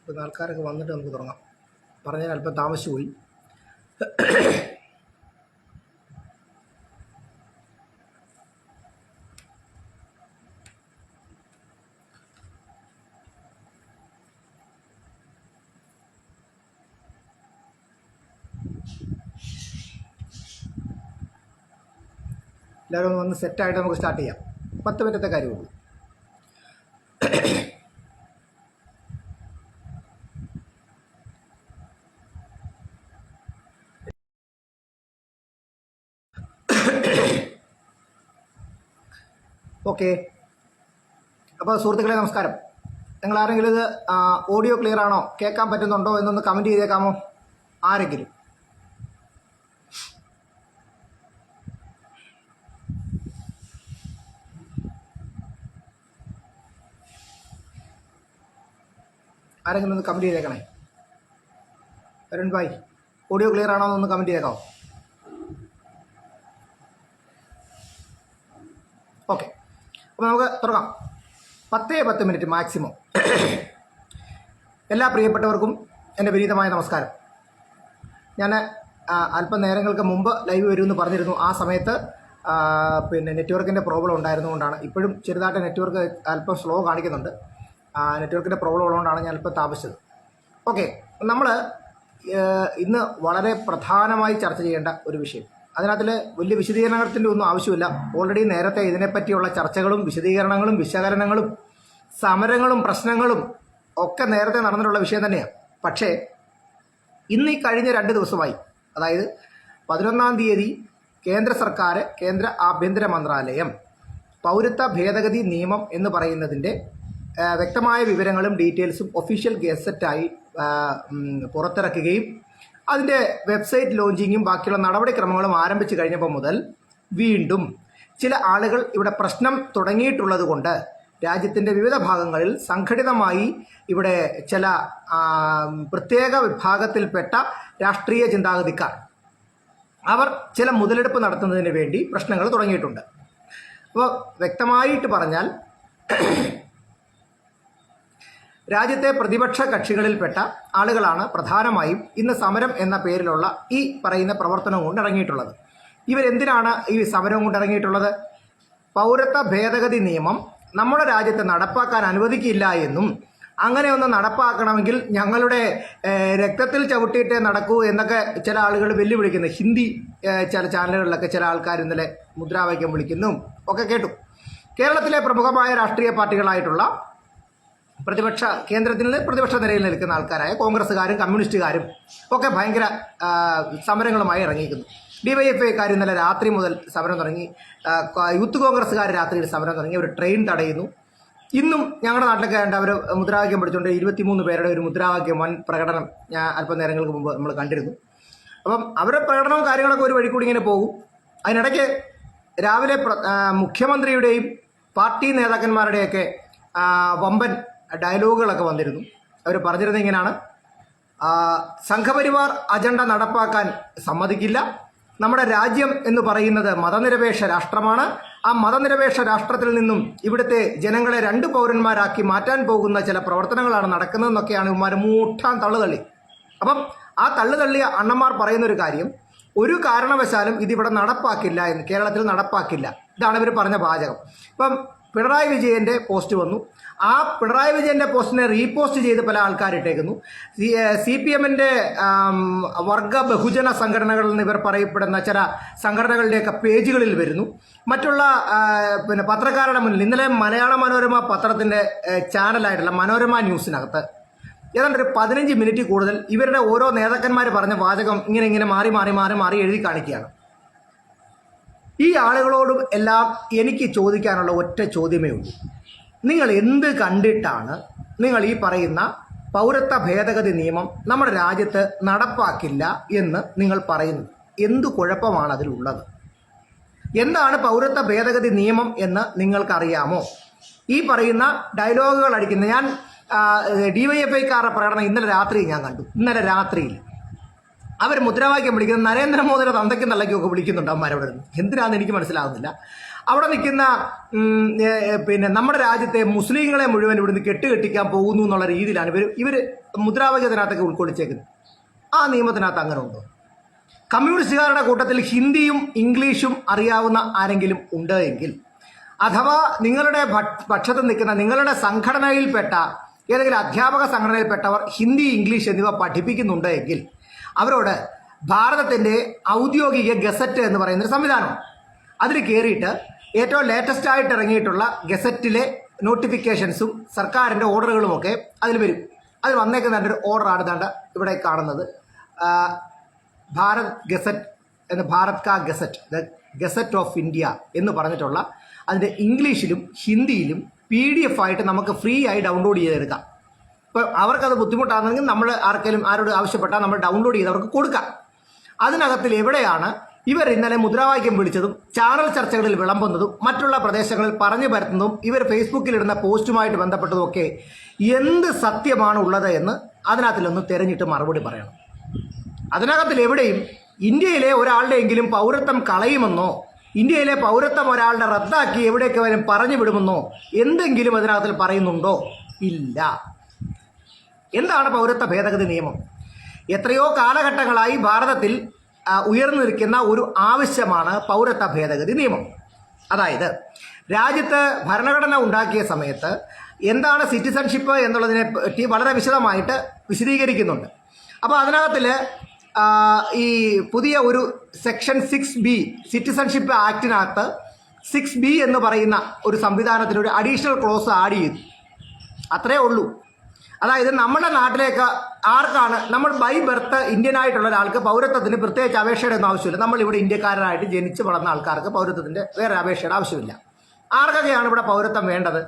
ഇപ്പം ആൾക്കാരൊക്കെ വന്നിട്ട് നമുക്ക് തുടങ്ങാം. പറഞ്ഞാൽ അല്പം താമസിച്ചു പോയി. എല്ലാവരും ഒന്ന് വന്ന് സെറ്റായിട്ട് നമുക്ക് സ്റ്റാർട്ട് ചെയ്യാം. പത്ത് മിനിറ്റത്തെ കാര്യമുള്ളൂ. ഓക്കെ അപ്പോൾ സുഹൃത്തുക്കളെ നമസ്കാരം. നിങ്ങൾ ആരെങ്കിലും ഇത് ഓഡിയോ ക്ലിയർ ആണോ? കേൾക്കാൻ പറ്റുന്നുണ്ടോ എന്നൊന്ന് കമന്റ് ചെയ്തേക്കാമോ? ആരെങ്കിലും. ആരെങ്കിലും ഒന്ന് കമന്റ് ചെയ്തേക്കണേ. അരുൺ ഭായ് ഓഡിയോ ക്ലിയർ ആണോ എന്നൊന്ന് കമന്റ് ചെയ്തേക്കാവോ? ഓക്കെ അപ്പോൾ നമുക്ക് തുടങ്ങാം. പത്തേ പത്ത് മിനിറ്റ് മാക്സിമം എല്ലാ പ്രിയപ്പെട്ടവർക്കും എന്റെ വിനീതമായ നമസ്കാരം. ഞാൻ അല്പം നേരങ്ങൾക്ക് മുമ്പ് ലൈവ് വരുമെന്ന് പറഞ്ഞിരുന്നു. ആ സമയത്ത് പിന്നെ നെറ്റ്വർക്കിന്റെ പ്രോബ്ലം ഉണ്ടായിരുന്നുകൊണ്ടാണ് ഇപ്പോഴും ചെറുതായിട്ട് നെറ്റ്വർക്ക് അല്പം സ്ലോ കാണിക്കുന്നുണ്ട്. നെറ്റ്വർക്കിന്റെ പ്രോബ്ലം ഉള്ളതുകൊണ്ടാണ് ഞാനിപ്പോൾ താമസിച്ചത്. ഓക്കെ നമ്മൾ ഇന്ന് വളരെ പ്രധാനമായി ചർച്ച ചെയ്യേണ്ട ഒരു വിഷയം. അതിനകത്തിൽ വലിയ വിശദീകരണത്തിന്റെ ഒന്നും ആവശ്യമില്ല. ഓൾറെഡി നേരത്തെ ഇതിനെപ്പറ്റിയുള്ള ചർച്ചകളും വിശദീകരണങ്ങളും വിശകലനങ്ങളും സമരങ്ങളും പ്രശ്നങ്ങളും ഒക്കെ നേരത്തെ നടന്നിട്ടുള്ള വിഷയം തന്നെയാണ്. പക്ഷേ ഇന്ന് ഈ കഴിഞ്ഞ രണ്ട് ദിവസമായി അതായത് പതിനൊന്നാം തീയതി കേന്ദ്ര സർക്കാർ കേന്ദ്ര ആഭ്യന്തര മന്ത്രാലയം പൗരത്വ ഭേദഗതി നിയമം എന്ന് പറയുന്നതിന്റെ വ്യക്തമായ വിവരങ്ങളും ഡീറ്റെയിൽസും ഒഫീഷ്യൽ ഗസറ്റായി പുറത്തിറക്കുകയും അതിന്റെ വെബ്സൈറ്റ് ലോഞ്ചിങ്ങും ബാക്കിയുള്ള നടപടിക്രമങ്ങളും ആരംഭിച്ചു കഴിഞ്ഞപ്പോൾ മുതൽ വീണ്ടും ചില ആളുകൾ ഇവിടെ പ്രശ്നം തുടങ്ങിയിട്ടുള്ളത് കൊണ്ട് രാജ്യത്തിന്റെ വിവിധ ഭാഗങ്ങളിൽ സംഘടിതമായി ഇവിടെ ചില പ്രത്യേക വിഭാഗത്തിൽപ്പെട്ട രാഷ്ട്രീയ ചിന്താഗതിക്കാർ അവർ ചില മുതലെടുപ്പ് നടത്തുന്നതിന് വേണ്ടി പ്രശ്നങ്ങൾ തുടങ്ങിയിട്ടുണ്ട്. അപ്പോൾ വ്യക്തമായിട്ട് പറഞ്ഞാൽ രാജ്യത്തെ പ്രതിപക്ഷ കക്ഷികളിൽപ്പെട്ട ആളുകളാണ് പ്രധാനമായും ഇന്ന് സമരം എന്ന പേരിലുള്ള ഈ പറയുന്ന പ്രവർത്തനം കൊണ്ട് ഇറങ്ങിയിട്ടുള്ളത് ഇവരെന്തിനാണ് ഈ സമരം കൊണ്ട് ഇറങ്ങിയിട്ടുള്ളത് പൗരത്വ ഭേദഗതി നിയമം നമ്മുടെ രാജ്യത്ത് നടപ്പാക്കാൻ അനുവദിക്കില്ല എന്നും അങ്ങനെ ഒന്ന് നടപ്പാക്കണമെങ്കിൽ ഞങ്ങളുടെ രക്തത്തിൽ ചവിട്ടിയിട്ടേ നടക്കൂ എന്നൊക്കെ ചില ആളുകൾ വെല്ലുവിളിക്കുന്നു. ഹിന്ദി ചില ചാനലുകളിലൊക്കെ ചില ആൾക്കാർ ഇന്നലെ മുദ്രാവാക്യം വിളിക്കുന്നു. ഒക്കെ കേട്ടു. കേരളത്തിലെ പ്രമുഖമായ രാഷ്ട്രീയ പാർട്ടികളായിട്ടുള്ള പ്രതിപക്ഷ കേന്ദ്രത്തിൽ പ്രതിപക്ഷ നിരയിൽ നിൽക്കുന്ന ആൾക്കാരായ കോൺഗ്രസ്സുകാരും കമ്മ്യൂണിസ്റ്റുകാരും ഒക്കെ ഭയങ്കര സമരങ്ങളുമായി ഇറങ്ങിയിരിക്കുന്നു. ഡിവൈഎഫ്ഐക്കാർ ഇന്നലെ രാത്രി മുതൽ സമരം തുടങ്ങി. യൂത്ത് കോൺഗ്രസ്സുകാർ രാത്രിയിൽ സമരം തുടങ്ങി. അവർ ട്രെയിൻ തടയുന്നു. ഇന്നും ഞങ്ങളുടെ നാട്ടിലൊക്കെ ഉണ്ട് അവർ മുദ്രാവാക്യം പിടിച്ചുകൊണ്ട് ഇരുപത്തിമൂന്ന് പേരുടെ ഒരു മുദ്രാവാക്യം വൻ പ്രകടനം ഞാൻ അല്പം നേരങ്ങൾക്ക് മുമ്പ് നമ്മൾ കണ്ടിരുന്നു. അപ്പം അവരുടെ പ്രകടനവും കാര്യങ്ങളൊക്കെ ഒരു വഴി കൂടി ഇങ്ങനെ പോകും. അതിനിടയ്ക്ക് രാവിലെ മുഖ്യമന്ത്രിയുടെയും പാർട്ടി നേതാക്കന്മാരുടെയൊക്കെ വമ്പൻ ഡയലോഗുകളൊക്കെ വന്നിരുന്നു. അവർ പറഞ്ഞിരുന്നത് ഇങ്ങനെയാണ്. സംഘപരിവാർ അജണ്ട നടപ്പാക്കാൻ സമ്മതിക്കില്ല. നമ്മുടെ രാജ്യം എന്ന് പറയുന്നത് മതനിരപേക്ഷ രാഷ്ട്രമാണ്. ആ മതനിരപേക്ഷ രാഷ്ട്രത്തിൽ നിന്നും ഇവിടുത്തെ ജനങ്ങളെ രണ്ട് പൗരന്മാരാക്കി മാറ്റാൻ പോകുന്ന ചില പ്രവർത്തനങ്ങളാണ് നടക്കുന്നതെന്നൊക്കെയാണ് ഇവന്മാർ മൂട്ടാൻ തള്ളുതള്ളി. അപ്പം ആ തള്ളുതള്ളിയ അണ്ണന്മാർ പറയുന്നൊരു കാര്യം ഒരു കാരണവശാലും ഇതിവിടെ നടപ്പാക്കില്ല എന്ന് കേരളത്തിൽ നടപ്പാക്കില്ല. ഇതാണ് ഇവർ പറഞ്ഞ വാചകം. ഇപ്പം പിണറായി വിജയന്റെ പോസ്റ്റ് വന്നു. ആ പിണറായി വിജയന്റെ പോസ്റ്റിനെ റീപോസ്റ്റ് ചെയ്ത് പല ആൾക്കാരിട്ടേക്കുന്നു സി പി എമ്മിന്റെ വർഗ ബഹുജന സംഘടനകളിൽ നിന്ന് ഇവർ പറയപ്പെടുന്ന ചില സംഘടനകളുടെയൊക്കെ പേജുകളിൽ വരുന്നു. മറ്റുള്ള പിന്നെ പത്രക്കാരുടെ മുന്നിൽ ഇന്നലെ മലയാള മനോരമ പത്രത്തിന്റെ ചാനലായിട്ടുള്ള മനോരമ ന്യൂസിനകത്ത് ഏതാണ്ട് ഒരു പതിനഞ്ച് മിനിറ്റ് കൂടുതൽ ഇവരുടെ ഓരോ നേതാക്കന്മാർ പറഞ്ഞ വാചകം ഇങ്ങനെ ഇങ്ങനെ മാറി മാറി മാറി മാറി എഴുതി കാണിക്കുകയാണ്. ഈ ആളുകളോടും എല്ലാം എനിക്ക് ചോദിക്കാനുള്ള ഒറ്റ ചോദ്യമേ ഉള്ളൂ. നിങ്ങൾ എന്ത് കണ്ടിട്ടാണ് നിങ്ങൾ ഈ പറയുന്ന പൗരത്വ ഭേദഗതി നിയമം നമ്മുടെ രാജ്യത്ത് നടപ്പാക്കില്ല എന്ന് നിങ്ങൾ പറയുന്നു എന്തു കുഴപ്പമാണ് അതിലുള്ളത്? എന്താണ് പൗരത്വ ഭേദഗതി നിയമം എന്ന് നിങ്ങൾക്കറിയാമോ? ഈ പറയുന്ന ഡയലോഗുകൾ അടിക്കുന്ന ഞാൻ ഡി വൈ എഫ് ഐക്കാരുടെ പ്രകടനം ഇന്നലെ രാത്രി ഞാൻ കണ്ടു. ഇന്നലെ രാത്രിയിൽ. അവർ മുദ്രാവാക്യം വിളിക്കുന്നത് നരേന്ദ്രമോദിയുടെ തന്തയ്ക്കും തള്ളയ്ക്കുമൊക്കെ വിളിക്കുന്നുണ്ട് അവന്മാരവിടെ നിന്ന്. എന്തിനാന്ന് എനിക്ക് മനസ്സിലാകുന്നില്ല അവിടെ നിൽക്കുന്ന പിന്നെ നമ്മുടെ രാജ്യത്തെ മുസ്ലിങ്ങളെ മുഴുവൻ ഇവിടുന്ന് കെട്ടുകെട്ടിക്കാൻ പോകുന്നു എന്നുള്ള രീതിയിലാണ് ഇവർ ഇവർ മുദ്രാവാക്യത്തിനകത്തൊക്കെ ഉൾക്കൊള്ളിച്ചേക്കുന്നത്. ആ നിയമത്തിനകത്ത് അങ്ങനെ ഉണ്ടോ? കമ്മ്യൂണിസ്റ്റുകാരുടെ കൂട്ടത്തിൽ ഹിന്ദിയും ഇംഗ്ലീഷും അറിയാവുന്ന ആരെങ്കിലും ഉണ്ട് എങ്കിൽ അഥവാ നിങ്ങളുടെ പക്ഷത്ത് നിൽക്കുന്ന നിങ്ങളുടെ സംഘടനയിൽപ്പെട്ട ഏതെങ്കിലും അധ്യാപക സംഘടനയിൽപ്പെട്ടവർ ഹിന്ദി ഇംഗ്ലീഷ് എന്നിവ പഠിപ്പിക്കുന്നുണ്ട് എങ്കിൽ അവരോട് ഭാരതത്തിന്റെ ഔദ്യോഗിക ഗസറ്റ് എന്ന് പറയുന്ന ഒരു സംവിധാനം. അതിൽ കയറിയിട്ട് ഏറ്റവും ലേറ്റസ്റ്റ് ആയിട്ട് ഇറങ്ങിയിട്ടുള്ള ഗസറ്റിലെ നോട്ടിഫിക്കേഷൻസും സർക്കാരിന്റെ ഓർഡറുകളുമൊക്കെ അതിൽ വരും. അതിൽ വന്നേക്കുന്ന ഒരു ഓർഡറാണ് ദാണ്ട ഇവിടെ കാണുന്നത്. ഭാരത് ഗസറ്റ് എന്ന് ഭാരത് കാ gazette the gazette of India എന്ന് പറഞ്ഞിട്ടുള്ള അതിന്റെ ഇംഗ്ലീഷിലും ഹിന്ദിയിലും പി ഡി എഫ് ആയിട്ട് നമുക്ക് ഫ്രീ ആയി ഡൗൺലോഡ് ചെയ്തെടുക്കാം. ഇപ്പോൾ അവർക്കത് ബുദ്ധിമുട്ടാണെങ്കിൽ നമ്മൾ ആർക്കെങ്കിലും ആരോട് ആവശ്യപ്പെട്ടാൽ നമ്മൾ ഡൗൺലോഡ് ചെയ്ത് അവർക്ക് കൊടുക്കാം. അതിനകത്തിൽ എവിടെയാണ് ഇവർ ഇന്നലെ മുദ്രാവാക്യം വിളിച്ചതും ചാനൽ ചർച്ചകളിൽ വിളമ്പുന്നതും മറ്റുള്ള പ്രദേശങ്ങളിൽ പറഞ്ഞു പരത്തുന്നതും ഇവർ ഫേസ്ബുക്കിൽ ഇടുന്ന പോസ്റ്റുമായിട്ട് ബന്ധപ്പെട്ടതുമൊക്കെ എന്ത് സത്യമാണ് ഉള്ളത് എന്ന് അതിനകത്തിലൊന്ന് തിരഞ്ഞിട്ട് മറുപടി പറയണം. അതിനകത്തിൽ എവിടെയും ഇന്ത്യയിലെ ഒരാളുടെയെങ്കിലും പൗരത്വം കളയുമെന്നോ ഇന്ത്യയിലെ പൗരത്വം ഒരാളുടെ റദ്ദാക്കി എവിടെയൊക്കെ വരും പറഞ്ഞു വിടുമെന്നോ എന്തെങ്കിലും അതിനകത്തിൽ പറയുന്നുണ്ടോ? ഇല്ല. എന്താണ് പൗരത്വ ഭേദഗതി നിയമം? എത്രയോ കാലഘട്ടങ്ങളായി ഭാരതത്തിൽ ഉയർന്നു നിൽക്കുന്ന ഒരു ആവശ്യമാണ് പൗരത്വ ഭേദഗതി നിയമം. അതായത് രാജ്യത്ത് ഭരണഘടന ഉണ്ടാക്കിയ സമയത്ത് എന്താണ് സിറ്റിസൺഷിപ്പ് എന്നുള്ളതിനെ പറ്റി വളരെ വിശദമായിട്ട് വിശദീകരിക്കുന്നുണ്ട്. അപ്പോൾ അതിനകത്തിൽ ഈ പുതിയ ഒരു സെക്ഷൻ സിക്സ് ബി സിറ്റിസൺഷിപ്പ് ആക്ടിനകത്ത് സിക്സ് ബി എന്ന് പറയുന്ന ഒരു സംവിധാനത്തിനൊരു അഡീഷണൽ ക്ലോസ് ആഡ് ചെയ്തു. അത്രേ ഉള്ളൂ. അതായത് നമ്മുടെ നാട്ടിലേക്ക് ആർക്കാണ് നമ്മൾ ബൈ ബർത്ത് ഇന്ത്യൻ ആയിട്ടുള്ള ഒരാൾക്ക് പൗരത്വത്തിന് പ്രത്യേകിച്ച് അപേക്ഷയുടെ ഒന്നും ആവശ്യമില്ല. നമ്മൾ ഇവിടെ ഇന്ത്യക്കാരനായിട്ട് ജനിച്ച് വളർന്ന ആൾക്കാർക്ക് പൗരത്വത്തിന്റെ വേറെ അപേക്ഷയുടെ ആവശ്യമില്ല. ആർക്കൊക്കെയാണ് ഇവിടെ പൗരത്വം വേണ്ടത്?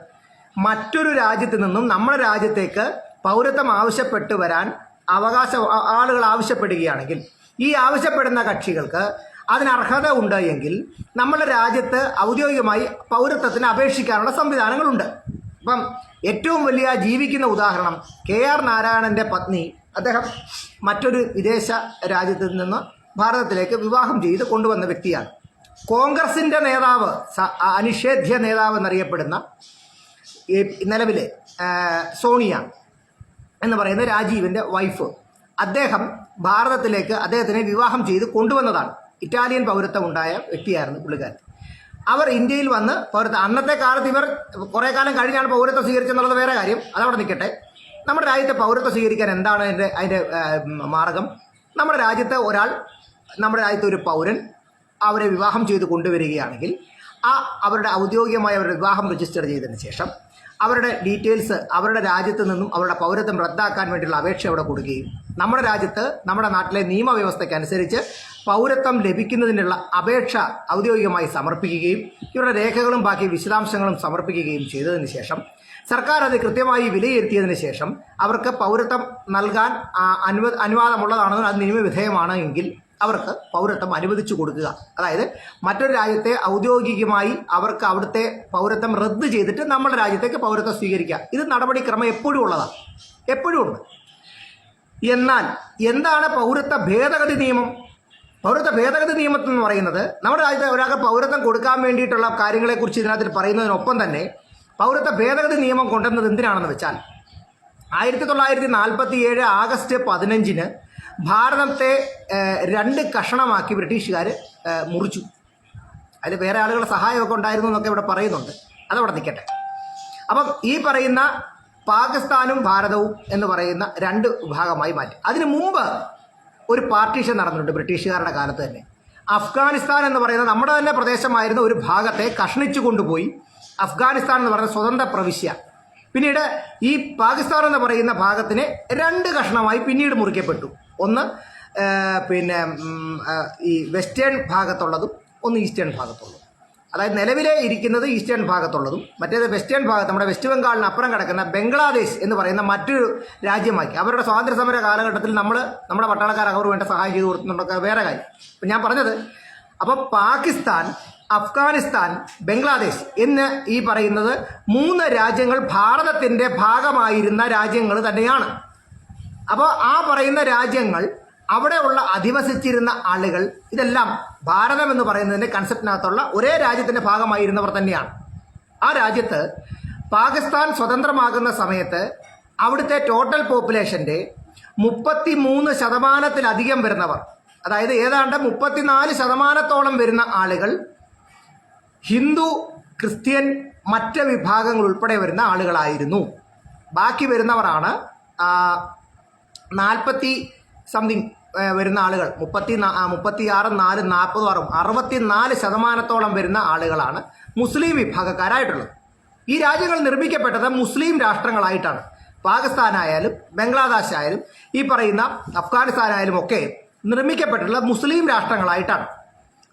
മറ്റൊരു രാജ്യത്ത് നിന്നും നമ്മുടെ രാജ്യത്തേക്ക് പൗരത്വം ആവശ്യപ്പെട്ട് വരാൻ അവകാശ ആളുകൾ ആവശ്യപ്പെടുകയാണെങ്കിൽ ഈ ആവശ്യപ്പെടുന്ന കക്ഷികൾക്ക് അതിന് അർഹത ഉണ്ട് എങ്കിൽ നമ്മുടെ രാജ്യത്ത് ഔദ്യോഗികമായി പൗരത്വത്തിന് അപേക്ഷിക്കാനുള്ള സംവിധാനങ്ങളുണ്ട്. അപ്പം ഏറ്റവും വലിയ ജീവിക്കുന്ന ഉദാഹരണം കെ ആർ നാരായണന്റെ പത്നി അദ്ദേഹം മറ്റൊരു വിദേശ രാജ്യത്ത് നിന്ന് ഭാരതത്തിലേക്ക് വിവാഹം ചെയ്ത് കൊണ്ടുവന്ന വ്യക്തിയാണ്. കോൺഗ്രസിന്റെ നേതാവ് അനിഷേധ്യ നേതാവ് എന്നറിയപ്പെടുന്ന നിലവിലെ സോണിയ എന്ന് പറയുന്ന രാജീവിന്റെ വൈഫ്. അദ്ദേഹം ഭാരതത്തിലേക്ക് അദ്ദേഹത്തിനെ വിവാഹം ചെയ്ത് കൊണ്ടുവന്നതാണ്. ഇറ്റാലിയൻ പൗരത്വം ഉണ്ടായ വ്യക്തിയായിരുന്നു പുള്ളിക്കാരൻ. അവർ ഇന്ത്യയിൽ വന്ന് പൗരത്വം അന്നത്തെ കാലത്ത് ഇവർ കുറേ കാലം കഴിഞ്ഞാണ് പൗരത്വം സ്വീകരിച്ചെന്നുള്ളത് വേറെ കാര്യം. അതവിടെ നിൽക്കട്ടെ. നമ്മുടെ രാജ്യത്തെ പൗരത്വം സ്വീകരിക്കാൻ എന്താണ് അതിന്റെ അതിന്റെ മാർഗം? നമ്മുടെ രാജ്യത്തെ ഒരാൾ നമ്മുടെ രാജ്യത്തെ ഒരു പൗരൻ അവരെ വിവാഹം ചെയ്ത് കൊണ്ടുവരികയാണെങ്കിൽ ആ അവരുടെ ഔദ്യോഗികമായ അവരുടെ വിവാഹം രജിസ്റ്റർ ചെയ്തതിന് ശേഷം അവരുടെ ഡീറ്റെയിൽസ് അവരുടെ രാജ്യത്ത് നിന്നും അവരുടെ പൗരത്വം റദ്ദാക്കാൻ വേണ്ടിയുള്ള അപേക്ഷ അവിടെ കൊടുക്കുകയും നമ്മുടെ രാജ്യത്ത് നമ്മുടെ നാട്ടിലെ നിയമവ്യവസ്ഥയ്ക്കനുസരിച്ച് പൗരത്വം ലഭിക്കുന്നതിനുള്ള അപേക്ഷ ഔദ്യോഗികമായി സമർപ്പിക്കുകയും ഇവരുടെ രേഖകളും ബാക്കി വിശദാംശങ്ങളും സമർപ്പിക്കുകയും ചെയ്തതിന് ശേഷം സർക്കാർ അത് കൃത്യമായി വിലയിരുത്തിയതിന് ശേഷം അവർക്ക് പൗരത്വം നൽകാൻ അനുവ അനുവാദമുള്ളതാണെന്ന് അത് നിയമവിധേയമാണ് എങ്കിൽ അവർക്ക് പൗരത്വം അനുവദിച്ചു കൊടുക്കുക. അതായത് മറ്റൊരു രാജ്യത്തെ ഔദ്യോഗികമായി അവർക്ക് അവിടുത്തെ പൗരത്വം റദ്ദ് ചെയ്തിട്ട് നമ്മുടെ രാജ്യത്തേക്ക് പൗരത്വം സ്വീകരിക്കുക. ഇത് നടപടിക്രമം എപ്പോഴും ഉള്ളതാണ് എപ്പോഴും ഉണ്ട്. എന്നാൽ എന്താണ് പൗരത്വ ഭേദഗതി നിയമം? പൗരത്വ ഭേദഗതി നിയമത്തിൽ എന്ന് പറയുന്നത് നമ്മുടെ രാജ്യത്തെ ഒരാൾക്ക് പൗരത്വം കൊടുക്കാൻ വേണ്ടിയിട്ടുള്ള കാര്യങ്ങളെക്കുറിച്ച് ഇതിനകത്ത് പറയുന്നതിനൊപ്പം തന്നെ പൗരത്വ ഭേദഗതി നിയമം കൊണ്ടുവന്നത് എന്തിനാണെന്ന് വെച്ചാൽ ആയിരത്തി തൊള്ളായിരത്തി നാൽപ്പത്തി ഏഴ് ആഗസ്റ്റ് പതിനഞ്ചിന് ഭാരതത്തെ രണ്ട് കഷണമാക്കി ബ്രിട്ടീഷുകാർ മുറിച്ചു. അതിൽ വേറെ ആളുകളുടെ സഹായമൊക്കെ ഉണ്ടായിരുന്നു എന്നൊക്കെ ഇവിടെ പറയുന്നുണ്ട്. അതവിടെ നിൽക്കട്ടെ. അപ്പം ഈ പറയുന്ന പാകിസ്ഥാനും ഭാരതവും എന്ന് പറയുന്ന രണ്ട് ഭാഗമായി മാറ്റി. അതിനു മുമ്പ് ഒരു പാർട്ടീഷൻ നടന്നിട്ടുണ്ട് ബ്രിട്ടീഷുകാരുടെ കാലത്ത് തന്നെ. അഫ്ഗാനിസ്ഥാൻ എന്ന് പറയുന്ന നമ്മുടെ തന്നെ പ്രദേശമായിരുന്ന ഒരു ഭാഗത്തെ കഷ്ണിച്ചു കൊണ്ടുപോയി. അഫ്ഗാനിസ്ഥാൻ എന്ന് പറയുന്ന സ്വതന്ത്ര പ്രവിശ്യ. പിന്നീട് ഈ പാകിസ്ഥാൻ എന്ന് പറയുന്ന ഭാഗത്തിനെ രണ്ട് കഷ്ണമായി പിന്നീട് മുറിക്കപ്പെട്ടു. ഒന്ന് പിന്നെ ഈ വെസ്റ്റേൺ ഭാഗത്തുള്ളതും ഒന്ന് ഈസ്റ്റേൺ ഭാഗത്തുള്ളതും. അതായത് നിലവിലെ ഇരിക്കുന്നത് ഈസ്റ്റേൺ ഭാഗത്തുള്ളതും മറ്റേത് വെസ്റ്റേൺ ഭാഗത്ത് നമ്മുടെ വെസ്റ്റ് ബംഗാളിന് അപ്പുറം കിടക്കുന്ന ബംഗ്ലാദേശ് എന്ന് പറയുന്ന മറ്റൊരു രാജ്യമാക്കി. അവരുടെ സ്വാതന്ത്ര്യ സമര കാലഘട്ടത്തിൽ നമ്മൾ നമ്മുടെ പട്ടാളക്കാർ അവർ വേണ്ട സഹായം ചെയ്തു കൊടുക്കുന്നുണ്ടൊക്കെ വേറെ കാര്യം. അപ്പം ഞാൻ പറഞ്ഞത് അപ്പം പാകിസ്ഥാൻ അഫ്ഗാനിസ്ഥാൻ ബംഗ്ലാദേശ് എന്ന് ഈ പറയുന്നത് മൂന്ന് രാജ്യങ്ങൾ ഭാരതത്തിന്റെ ഭാഗമായിരുന്ന രാജ്യങ്ങൾ തന്നെയാണ്. അപ്പോൾ ആ പറയുന്ന രാജ്യങ്ങൾ അവിടെ ഉള്ള അധിവസിച്ചിരുന്ന ആളുകൾ ഇതെല്ലാം ഭാരതം എന്ന് പറയുന്നതിന്റെ കൺസെപ്റ്റിനകത്തുള്ള ഒരേ രാജ്യത്തിന്റെ ഭാഗമായിരുന്നവർ തന്നെയാണ്. ആ രാജ്യത്ത് പാകിസ്ഥാൻ സ്വതന്ത്രമാകുന്ന സമയത്ത് അവിടുത്തെ ടോട്ടൽ പോപ്പുലേഷന്റെ മുപ്പത്തി മൂന്ന് ശതമാനത്തിലധികം വരുന്നവർ അതായത് ഏതാണ്ട് മുപ്പത്തിനാല് ശതമാനത്തോളം വരുന്ന ആളുകൾ ഹിന്ദു ക്രിസ്ത്യൻ മറ്റ് വിഭാഗങ്ങൾ ഉൾപ്പെടെ വരുന്ന ആളുകളായിരുന്നു. ബാക്കി വരുന്നവരാണ് നാൽപ്പത്തി സംതിങ് വരുന്ന ആളുകൾ. മുപ്പത്തി മുപ്പത്തി ആറും നാലും നാൽപ്പതും ആറും അറുപത്തി നാല് ശതമാനത്തോളം വരുന്ന ആളുകളാണ് മുസ്ലിം വിഭാഗക്കാരായിട്ടുള്ളത്. ഈ രാജ്യങ്ങൾ നിർമ്മിക്കപ്പെട്ടത് മുസ്ലിം രാഷ്ട്രങ്ങളായിട്ടാണ്. പാകിസ്ഥാനായാലും ബംഗ്ലാദേശ് ആയാലും ഈ പറയുന്ന അഫ്ഗാനിസ്ഥാനായാലും ഒക്കെ നിർമ്മിക്കപ്പെട്ടിട്ടുള്ള മുസ്ലിം രാഷ്ട്രങ്ങളായിട്ടാണ്.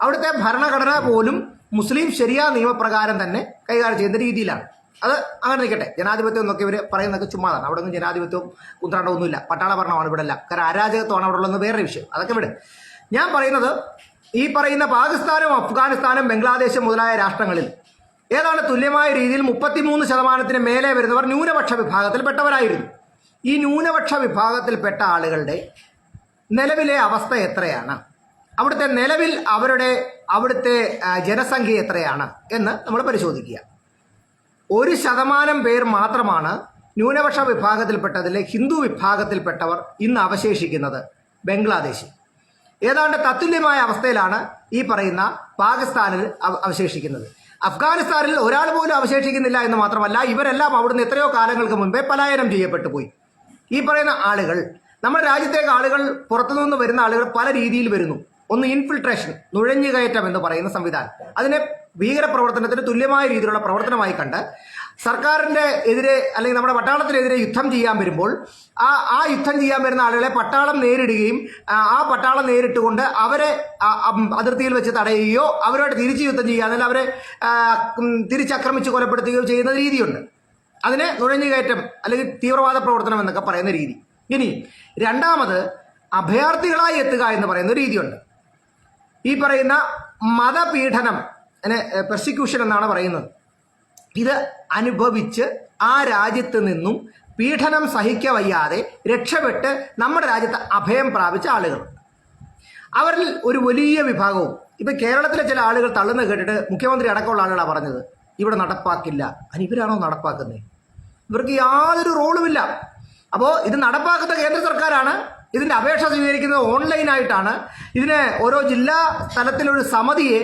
അവിടുത്തെ ഭരണഘടന പോലും മുസ്ലിം ശരിയാ നിയമപ്രകാരം തന്നെ കൈകാര്യം ചെയ്യുന്ന രീതിയിലാണ്. അത് അങ്ങനെ നിൽക്കട്ടെ ജനാധിപത്യം എന്നൊക്കെ ഇവർ പറയുന്നതൊക്കെ ചുമ്മാതാണ്. അവിടെ ഒന്നും ജനാധിപത്യവും കുന്ത്രാണ്ടമൊന്നുമില്ല പട്ടാള ഭരണമാണ് ഇവിടെ അല്ല കാരണം അരാജകത്വമാണ് അവിടെ ഉള്ളത് വേറെ വിഷയം. അതൊക്കെ ഇവിടെ ഞാൻ പറയുന്നത് ഈ പറയുന്ന പാകിസ്ഥാനും അഫ്ഗാനിസ്ഥാനും ബംഗ്ലാദേശും മുതലായ രാഷ്ട്രങ്ങളിൽ ഏതാണ്ട് തുല്യമായ രീതിയിൽ മുപ്പത്തിമൂന്ന് ശതമാനത്തിന് മേലെ വരുന്നവർ ന്യൂനപക്ഷ വിഭാഗത്തിൽപ്പെട്ടവരായിരുന്നു. ഈ ന്യൂനപക്ഷ വിഭാഗത്തിൽപ്പെട്ട ആളുകളുടെ നിലവിലെ അവസ്ഥ എത്രയാണ്? അവിടുത്തെ നിലവിൽ അവരുടെ അവിടുത്തെ ജനസംഖ്യ എത്രയാണ് എന്ന് നമ്മൾ പരിശോധിക്കുക. ഒരു ശതമാനം പേർ മാത്രമാണ് ന്യൂനപക്ഷ വിഭാഗത്തിൽപ്പെട്ടതിലെ ഹിന്ദു വിഭാഗത്തിൽപ്പെട്ടവർ ഇന്ന് അവശേഷിക്കുന്നത് ബംഗ്ലാദേശിൽ. ഏതാണ്ട് തത്തുല്യമായ അവസ്ഥയിലാണ് ഈ പറയുന്ന പാകിസ്ഥാനിൽ അവ- അവശേഷിക്കുന്നത്. അഫ്ഗാനിസ്ഥാനിൽ ഒരാൾ പോലും അവശേഷിക്കുന്നില്ല എന്ന് മാത്രമല്ല ഇവരെല്ലാം അവിടുന്ന് എത്രയോ കാലങ്ങൾക്ക് മുൻപേ പലായനം ചെയ്യപ്പെട്ടു പോയി. ഈ പറയുന്ന ആളുകൾ നമ്മുടെ രാജ്യത്തേക്ക് ആളുകൾ പുറത്തുനിന്ന് വരുന്ന ആളുകൾ പല രീതിയിൽ വരുന്നു. ഒന്ന് ഇൻഫിൽട്രേഷൻ നുഴഞ്ഞുകയറ്റം എന്ന് പറയുന്ന സംവിധാനം. അതിനെ ഭീകരപ്രവർത്തനത്തിന് തുല്യമായ രീതിയിലുള്ള പ്രവർത്തനമായി കണ്ട് സർക്കാരിന്റെ എതിരെ അല്ലെങ്കിൽ നമ്മുടെ പട്ടാളത്തിനെതിരെ യുദ്ധം ചെയ്യാൻ വരുമ്പോൾ ആ ആ യുദ്ധം ചെയ്യാൻ വരുന്ന ആളുകളെ പട്ടാളം നേരിടുകയും ആ, പട്ടാളം നേരിട്ടുകൊണ്ട് അവരെ അതിർത്തിയിൽ വെച്ച് തടയുകയോ അവരോട് തിരിച്ച് യുദ്ധം ചെയ്യുക അല്ലെങ്കിൽ അവരെ തിരിച്ചാക്രമിച്ച് കൊലപ്പെടുത്തുകയോ ചെയ്യുന്ന രീതിയുണ്ട്. അതിനെ നുഴഞ്ഞുകയറ്റം അല്ലെങ്കിൽ തീവ്രവാദ പ്രവർത്തനം എന്നൊക്കെ പറയുന്ന രീതി. ഇനി രണ്ടാമത് അഭയാർത്ഥികളായി എത്തുക എന്ന് പറയുന്ന രീതിയുണ്ട്. ഈ പറയുന്ന മതപീഡനം അതിനെ പെർസിക്യൂഷൻ എന്നാണ് പറയുന്നത്. ഇത് അനുഭവിച്ച് ആ രാജ്യത്ത് നിന്നും പീഡനം സഹിക്ക വയ്യാതെ രക്ഷപ്പെട്ട് നമ്മുടെ രാജ്യത്ത് അഭയം പ്രാപിച്ച ആളുകൾ. അവരിൽ ഒരു വലിയ വിഭാഗവും ഇപ്പം കേരളത്തിലെ ചില ആളുകൾ തള്ളുന്ന കേട്ടിട്ട് മുഖ്യമന്ത്രി അടക്കമുള്ള ആളുകളാണ് പറഞ്ഞത് ഇവിടെ നടപ്പാക്കില്ല. അതിന് ഇവരാണോ നടപ്പാക്കുന്നത് ഇവർക്ക് യാതൊരു റോളുമില്ല അപ്പോൾ ഇത് നടപ്പാക്കുന്ന കേന്ദ്ര സർക്കാരാണ് ഇതിന്റെ അപേക്ഷ സ്വീകരിക്കുന്നത് ഓൺലൈനായിട്ടാണ്. ഇതിന് ഓരോ ജില്ലാ തലത്തിലൊരു സമിതിയെ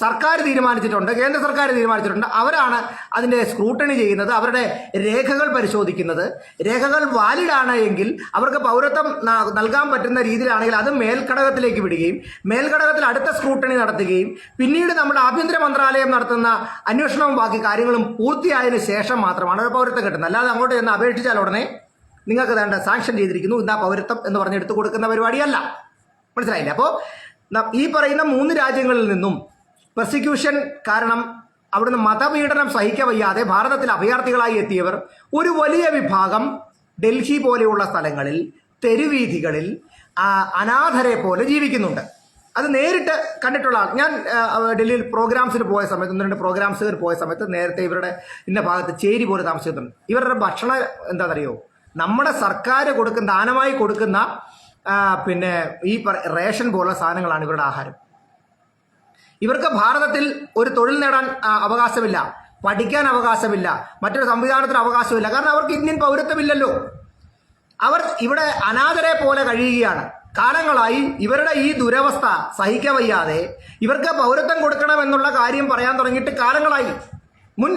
സർക്കാർ തീരുമാനിച്ചിട്ടുണ്ട് കേന്ദ്ര സർക്കാർ തീരുമാനിച്ചിട്ടുണ്ട്. അവരാണ് അതിന്റെ സ്ക്രൂട്ടണി ചെയ്യുന്നത് അവരുടെ രേഖകൾ പരിശോധിക്കുന്നത്. രേഖകൾ വാലിഡ് ആണ് എങ്കിൽ അവർക്ക് പൗരത്വം നൽകാൻ പറ്റുന്ന രീതിയിലാണെങ്കിൽ അത് മേൽഘടകത്തിലേക്ക് വിടുകയും മേൽഘടകത്തിൽ അടുത്ത സ്ക്രൂട്ടണി നടത്തുകയും പിന്നീട് നമ്മുടെ ആഭ്യന്തര മന്ത്രാലയം നടത്തുന്ന അന്വേഷണവും ബാക്കി കാര്യങ്ങളും പൂർത്തിയായതിനു ശേഷം മാത്രമാണ് ഒരു പൗരത്വം കിട്ടുന്നത്. അല്ലാതെ അങ്ങോട്ട് ചെന്ന് അപേക്ഷിച്ചാൽ ഉടനെ നിങ്ങൾക്ക് വേണ്ട സാങ്ഷൻ ചെയ്തിരിക്കുന്നു. ഇതാ പൗരത്വം എന്ന് പറഞ്ഞ് എടുത്തു കൊടുക്കുന്ന പരിപാടിയല്ല. മനസ്സിലായില്ലേ? അപ്പോൾ ഈ പറയുന്ന മൂന്ന് രാജ്യങ്ങളിൽ നിന്നും പെർസിക്യൂഷൻ കാരണം അവിടുന്ന് മതപീഡനം സഹിക്ക വയ്യാതെ ഭാരതത്തിൽ അഭയാർത്ഥികളായി എത്തിയവർ ഒരു വലിയ വിഭാഗം ഡൽഹി പോലെയുള്ള സ്ഥലങ്ങളിൽ തെരുവീഥികളിൽ അനാഥരെ പോലെ ജീവിക്കുന്നുണ്ട്. അത് നേരിട്ട് കണ്ടിട്ടുള്ള ആൾ ഞാൻ ഡൽഹിയിൽ പ്രോഗ്രാംസിന് പോയ സമയത്ത് ഒന്ന് രണ്ട് പ്രോഗ്രാംസുകൾ പോയ സമയത്ത് നേരത്തെ ഇവരുടെ ഇന്ന ഭാഗത്ത് ചേരി പോലെ താമസിക്കുന്നുണ്ട് ഇവരുടെ ഭക്ഷണം എന്താണെന്നറിയോ നമ്മുടെ സർക്കാർ കൊടുക്കുന്ന ദാനമായി കൊടുക്കുന്ന പിന്നെ ഈ റേഷൻ പോലുള്ള സാധനങ്ങളാണ് ഇവരുടെ ആഹാരം. ഇവർക്ക് ഭാരതത്തിൽ ഒരു തൊഴിൽ നേടാൻ അവകാശമില്ല. പഠിക്കാൻ അവകാശമില്ല. മറ്റൊരു സംവിധാനത്തിന് അവകാശമില്ല. കാരണം അവർക്ക് ഇന്ത്യൻ പൗരത്വമില്ലല്ലോ. അവർ ഇവിടെ അനാഥരെ പോലെ കഴിയുകയാണ്. കാലങ്ങളായി ഇവരുടെ ഈ ദുരവസ്ഥ സഹിക്കവയ്യാതെ ഇവർക്ക് പൗരത്വം കൊടുക്കണമെന്നുള്ള കാര്യം പറയാൻ തുടങ്ങിയിട്ട് കാലങ്ങളായി. മുൻ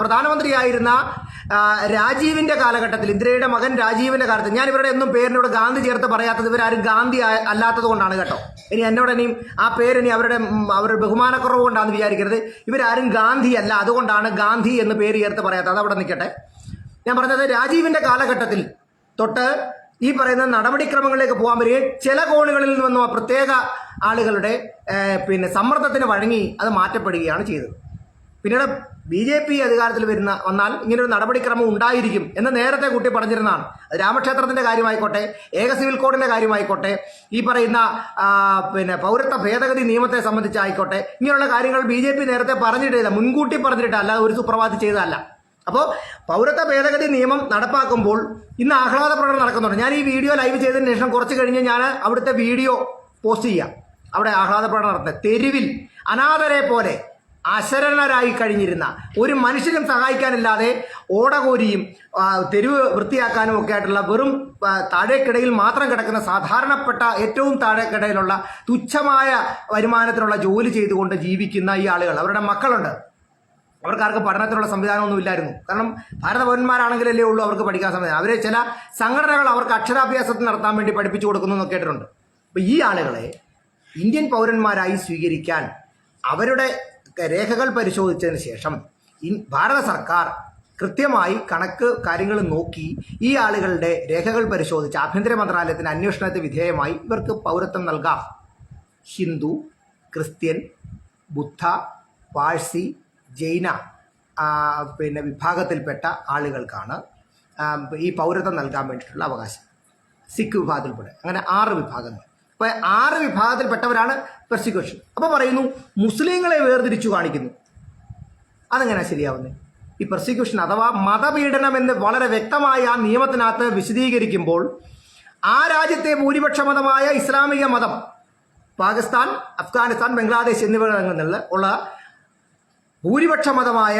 പ്രധാനമന്ത്രിയായിരുന്ന രാജീവിന്റെ കാലഘട്ടത്തിൽ ഇന്ദിരയുടെ മകൻ രാജീവിന്റെ കാലത്ത് ഞാൻ ഇവരുടെ ഒന്നും പേരിനോട് ഗാന്ധി ചേർത്ത് പറയാത്തത് ഇവരാരും ഗാന്ധി അല്ലാത്തത് കൊണ്ടാണ് കേട്ടോ. ഇനി എന്നോട് ഇനിയും ആ പേരിനി അവരുടെ അവരുടെ ബഹുമാനക്കുറവ് കൊണ്ടാണെന്ന് വിചാരിക്കരുത്. ഇവരാരും ഗാന്ധി അല്ല അതുകൊണ്ടാണ് ഗാന്ധി എന്ന് പേര് ചേർത്ത് പറയാത്തത്. അതവിടെ നിൽക്കട്ടെ. ഞാൻ പറഞ്ഞത് രാജീവിന്റെ കാലഘട്ടത്തിൽ തൊട്ട് ഈ പറയുന്ന നടപടിക്രമങ്ങളിലേക്ക് പോകാൻ വരിക ചില കോണുകളിൽ നിന്നും ആ പ്രത്യേക ആളുകളുടെ പിന്നെ സമ്മർദ്ദത്തിന് വഴങ്ങി അത് മാറ്റപ്പെടുകയാണ് ചെയ്തത്. പിന്നീട് ബി ജെ പി അധികാരത്തിൽ വരുന്ന വന്നാൽ ഇങ്ങനൊരു നടപടിക്രമം ഉണ്ടായിരിക്കും എന്ന് നേരത്തെ കുട്ടി പറഞ്ഞിരുന്നതാണ്. രാമക്ഷേത്രത്തിന്റെ കാര്യമായിക്കോട്ടെ ഏക സിവിൽ കോഡിന്റെ കാര്യമായിക്കോട്ടെ ഈ പറയുന്ന പിന്നെ പൗരത്വ ഭേദഗതി നിയമത്തെ സംബന്ധിച്ചായിക്കോട്ടെ ഇങ്ങനെയുള്ള കാര്യങ്ങൾ ബി ജെ പി നേരത്തെ പറഞ്ഞിട്ടില്ല മുൻകൂട്ടി പറഞ്ഞിട്ടില്ല അല്ലാതെ ഒരു സുപ്രഭാതി ചെയ്തതല്ല. അപ്പോൾ പൗരത്വ ഭേദഗതി നിയമം നടപ്പാക്കുമ്പോൾ ഇന്ന് ആഹ്ലാദ പ്രകടനം നടക്കുന്നുണ്ട്. ഞാൻ ഈ വീഡിയോ ലൈവ് ചെയ്തതിന് ശേഷം കുറച്ച് കഴിഞ്ഞ് ഞാൻ അവിടുത്തെ വീഡിയോ പോസ്റ്റ് ചെയ്യാം. അവിടെ ആഹ്ലാദ പ്രകടനം നടത്തുന്നത്. തെരുവിൽ അനാഥരെ പോലെ അശരണരായി കഴിഞ്ഞിരുന്ന ഒരു മനുഷ്യനും സഹായിക്കാനില്ലാതെ ഓടകോരിയും തെരുവ് വൃത്തിയാക്കാനും ഒക്കെ ആയിട്ടുള്ള വെറും താഴേക്കിടയിൽ മാത്രം കിടക്കുന്ന സാധാരണപ്പെട്ട ഏറ്റവും താഴേക്കിടയിലുള്ള തുച്ഛമായ വരുമാനത്തിനുള്ള ജോലി ചെയ്തുകൊണ്ട് ജീവിക്കുന്ന ഈ ആളുകൾ അവരുടെ മക്കളുണ്ട്. അവർക്ക് ആർക്കും പഠനത്തിനുള്ള സംവിധാനമൊന്നും ഇല്ലായിരുന്നു. കാരണം ഭാരത പൗരന്മാരാണെങ്കിലല്ലേ ഉള്ളൂ അവർക്ക് പഠിക്കാൻ സംവിധാനം. അവരെ ചില സംഘടനകൾ അവർക്ക് അക്ഷരാഭ്യാസത്തിന് നടത്താൻ വേണ്ടി പഠിപ്പിച്ചു കൊടുക്കുന്നു എന്നൊക്കെ കേട്ടിട്ടുണ്ട്. അപ്പോൾ ഈ ആളുകളെ ഇന്ത്യൻ പൗരന്മാരായി സ്വീകരിക്കാൻ അവരുടെ രേഖകൾ പരിശോധിച്ചതിന് ശേഷം ഭാരത സർക്കാർ കൃത്യമായി കണക്ക് കാര്യങ്ങൾ നോക്കി ഈ ആളുകളുടെ രേഖകൾ പരിശോധിച്ച് ആഭ്യന്തര മന്ത്രാലയത്തിന് അന്വേഷണത്തിന് വിധേയമായി ഇവർക്ക് പൗരത്വം നൽകാം. ഹിന്ദു ക്രിസ്ത്യൻ ബുദ്ധ പാഴ്സി ജൈന പിന്നെ വിഭാഗത്തിൽപ്പെട്ട ആളുകൾക്കാണ് ഈ പൗരത്വം നൽകാൻ വേണ്ടിയിട്ടുള്ള അവകാശം. സിഖ് വിഭാഗത്തിൽപ്പെടെ. അങ്ങനെ ആറ് വിഭാഗങ്ങൾ. അപ്പോൾ ആറ് വിഭാഗത്തിൽപ്പെട്ടവരാണ് പെർസിക്യൂഷൻ അപ്പോൾ പറയുന്നു മുസ്ലിങ്ങളെ വേർതിരിച്ചു കാണിക്കുന്നു. അതെങ്ങനെയാണ് ശരിയാവുന്നത് ഈ പെർസിക്യൂഷൻ അഥവാ മതപീഡനം എന്ന് വളരെ വ്യക്തമായ ആ നിയമത്തിനകത്ത് വിശദീകരിക്കുമ്പോൾ ആ രാജ്യത്തെ ഭൂരിപക്ഷ മതമായ ഇസ്ലാമിക മതം പാകിസ്ഥാൻ അഫ്ഗാനിസ്ഥാൻ ബംഗ്ലാദേശ് എന്നിവിടങ്ങളിൽ ഉള്ള ഭൂരിപക്ഷ മതമായ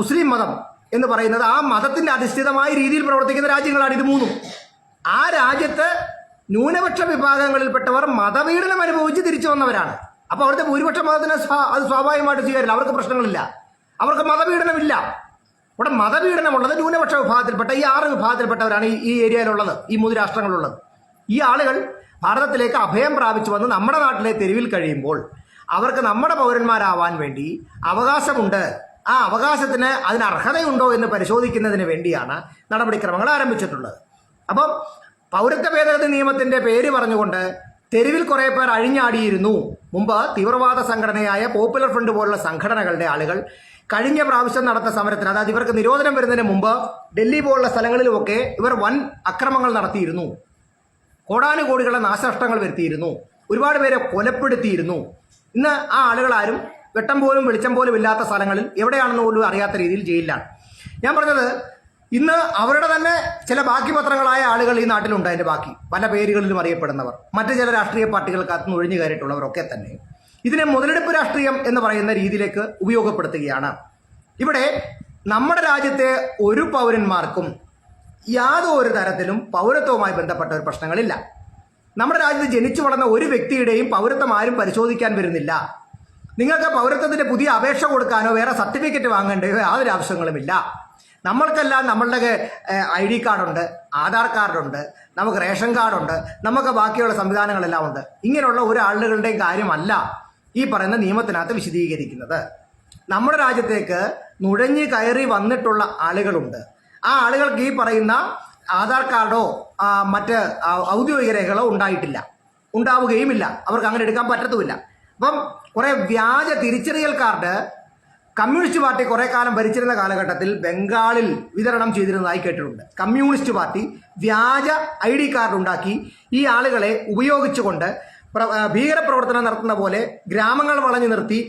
മുസ്ലിം മതം എന്ന് പറയുന്നത് ആ മതത്തിന്റെ അധിഷ്ഠിതമായ രീതിയിൽ പ്രവർത്തിക്കുന്ന രാജ്യങ്ങളാണ് ഇത് മൂന്നും. ആ രാജ്യത്ത് ന്യൂനപക്ഷ വിഭാഗങ്ങളിൽപ്പെട്ടവർ മതപീഡനം അനുഭവിച്ച് തിരിച്ചു വന്നവരാണ്. അപ്പോൾ അവിടുത്തെ ഭൂരിപക്ഷ മതത്തിന് അത് സ്വാഭാവികമായിട്ട് സ്വീകരില്ല. അവർക്ക് പ്രശ്നങ്ങളില്ല. അവർക്ക് മതപീഡനമില്ല. ഇവിടെ മതപീഡനമുള്ളത് ന്യൂനപക്ഷ വിഭാഗത്തിൽപ്പെട്ട ഈ ആറ് വിഭാഗത്തിൽപ്പെട്ടവരാണ് ഈ ഈ ഏരിയയിലുള്ളത് ഈ മൂന്ന് രാഷ്ട്രങ്ങളിലുള്ളത്. ഈ ആളുകൾ ഭാരതത്തിലേക്ക് അഭയം പ്രാപിച്ചു വന്ന് നമ്മുടെ നാട്ടിലെ തെരുവിൽ കഴിയുമ്പോൾ അവർക്ക് നമ്മുടെ പൗരന്മാരാവാൻ വേണ്ടി അവകാശമുണ്ട്. ആ അവകാശത്തിന് അതിന് അർഹതയുണ്ടോ എന്ന് പരിശോധിക്കുന്നതിന് വേണ്ടിയാണ് നടപടിക്രമങ്ങൾ ആരംഭിച്ചിട്ടുള്ളത്. അപ്പം പൗരത്വ ഭേദഗതി നിയമത്തിന്റെ പേര് പറഞ്ഞുകൊണ്ട് തെരുവിൽ കുറേ പേർ അഴിഞ്ഞാടിയിരുന്നു. മുമ്പ് തീവ്രവാദ സംഘടനയായ പോപ്പുലർ ഫ്രണ്ട് പോലുള്ള സംഘടനകളുടെ ആളുകൾ കഴിഞ്ഞ പ്രാവശ്യം നടന്ന സമരത്തിന് അതായത് ഇവർക്ക് നിരോധനം വരുന്നതിന് മുമ്പ് ഡൽഹി പോലുള്ള സ്ഥലങ്ങളിലുമൊക്കെ ഇവർ വൻ അക്രമങ്ങൾ നടത്തിയിരുന്നു. കോടാനുകോടികളെ നാശനഷ്ടങ്ങൾ വരുത്തിയിരുന്നു. ഒരുപാട് പേരെ കൊലപ്പെടുത്തിയിരുന്നു. ഇന്ന് ആ ആളുകളാരും വെട്ടം പോലും വെളിച്ചം പോലും ഇല്ലാത്ത സ്ഥലങ്ങളിൽ എവിടെയാണെന്ന് പോലും അറിയാത്ത രീതിയിൽ ജയിലിലാണ്. ഞാൻ പറഞ്ഞത് ഇന്ന് അവരുടെ തന്നെ ചില ബാക്കി പത്രങ്ങളായ ആളുകൾ ഈ നാട്ടിലുണ്ട് അതിന്റെ ബാക്കി. പല പേരുകളിലും അറിയപ്പെടുന്നവർ. മറ്റ് ചില രാഷ്ട്രീയ പാർട്ടികൾക്കകത്ത് നുഴഞ്ഞു കയറിയിട്ടുള്ളവരൊക്കെ തന്നെ. ഇതിനെ മുതലെടുപ്പ് രാഷ്ട്രീയം എന്ന് പറയുന്ന രീതിയിലേക്ക് ഉപയോഗപ്പെടുത്തുകയാണ്. ഇവിടെ നമ്മുടെ രാജ്യത്തെ ഒരു പൗരന്മാർക്കും യാതൊരു തരത്തിലും പൗരത്വവുമായി ബന്ധപ്പെട്ട ഒരു പ്രശ്നങ്ങളില്ല. നമ്മുടെ രാജ്യത്ത് ജനിച്ചു വളർന്ന ഒരു വ്യക്തിയുടെയും പൗരത്വം ആരും പരിശോധിക്കാൻ വരുന്നില്ല. നിങ്ങൾക്ക് പൗരത്വത്തിന്റെ പുതിയ അപേക്ഷ കൊടുക്കാനോ വേറെ സർട്ടിഫിക്കറ്റ് വാങ്ങേണ്ടയോ യാതൊരു ആവശ്യങ്ങളുമില്ല. നമ്മൾക്കെല്ലാം നമ്മളുടെ ഐ ഡി കാർഡുണ്ട് ആധാർ കാർഡുണ്ട് നമുക്ക് റേഷൻ കാർഡുണ്ട് നമുക്ക് ബാക്കിയുള്ള സംവിധാനങ്ങളെല്ലാം ഉണ്ട്. ഇങ്ങനെയുള്ള ഒരു ആളുകളുടെയും കാര്യമല്ല ഈ പറയുന്ന നിയമത്തിനകത്ത് വിശദീകരിക്കുന്നത്. നമ്മുടെ രാജ്യത്തേക്ക് നുഴഞ്ഞു കയറി വന്നിട്ടുള്ള ആളുകളുണ്ട്. ആ ആളുകൾക്ക് ഈ പറയുന്ന ആധാർ കാർഡോ മറ്റ് ഔദ്യോഗിക രേഖകളോ ഉണ്ടായിട്ടില്ല. ഉണ്ടാവുകയുമില്ല. അവർക്ക് അങ്ങനെ എടുക്കാൻ പറ്റത്തുമില്ല. അപ്പം കുറേ വ്യാജ തിരിച്ചറിയൽ കാർഡ് കമ്മ്യൂണിസ്റ്റ് പാർട്ടി കുറേ കാലം ഭരിച്ചിരുന്ന കാലഘട്ടത്തിൽ ബംഗാളിൽ വിതരണം ചെയ്തിരുന്നതായി കേട്ടിട്ടുണ്ട്. കമ്മ്യൂണിസ്റ്റ് പാർട്ടി വ്യാജ ഐ ഡി കാർഡ് ഉണ്ടാക്കി ഈ ആളുകളെ ഉപയോഗിച്ചുകൊണ്ട് പ്ര- ഭീകരപ്രവർത്തനം നടത്തുന്ന പോലെ ഗ്രാമങ്ങൾ വളഞ്ഞു നിർത്തി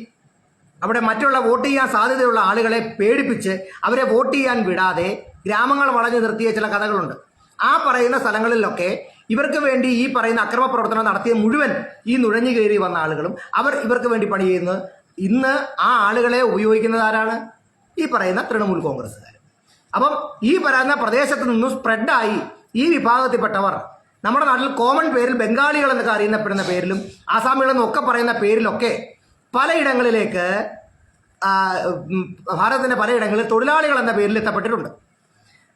അവിടെ മറ്റുള്ള വോട്ട് ചെയ്യാൻ സാധ്യതയുള്ള ആളുകളെ പേടിപ്പിച്ച് അവരെ വോട്ട് ചെയ്യാൻ വിടാതെ ഗ്രാമങ്ങൾ വളഞ്ഞു നിർത്തിയ ചില കഥകളുണ്ട്. ആ പറയുന്ന സ്ഥലങ്ങളിലൊക്കെ ഇവർക്ക് വേണ്ടി ഈ പറയുന്ന അക്രമപ്രവർത്തനം നടത്തിയ മുഴുവൻ ഈ നുഴഞ്ഞു കയറി വന്ന ആളുകളും അവർ ഇവർക്ക് വേണ്ടി പണി ചെയ്യുന്നത് ഇന്ന് ആ ആളുകളെ ഉപയോഗിക്കുന്നത് ആരാണ്? ഈ പറയുന്ന തൃണമൂൽ കോൺഗ്രസ്സുകാർ അപ്പം ഈ പറയുന്ന പ്രദേശത്ത് നിന്നും സ്പ്രെഡായി ഈ വിഭാഗത്തിൽപ്പെട്ടവർ നമ്മുടെ നാട്ടിൽ കോമൺ പേരിൽ ബംഗാളികൾ എന്നൊക്കെ അറിയപ്പെടുന്ന പേരിലും ആസാമികൾ എന്നൊക്കെ പറയുന്ന പേരിലൊക്കെ പലയിടങ്ങളിലേക്ക് ഭാരതത്തിന്റെ പലയിടങ്ങളിൽ തൊഴിലാളികൾ എന്ന പേരിൽ എത്തപ്പെട്ടിട്ടുണ്ട്.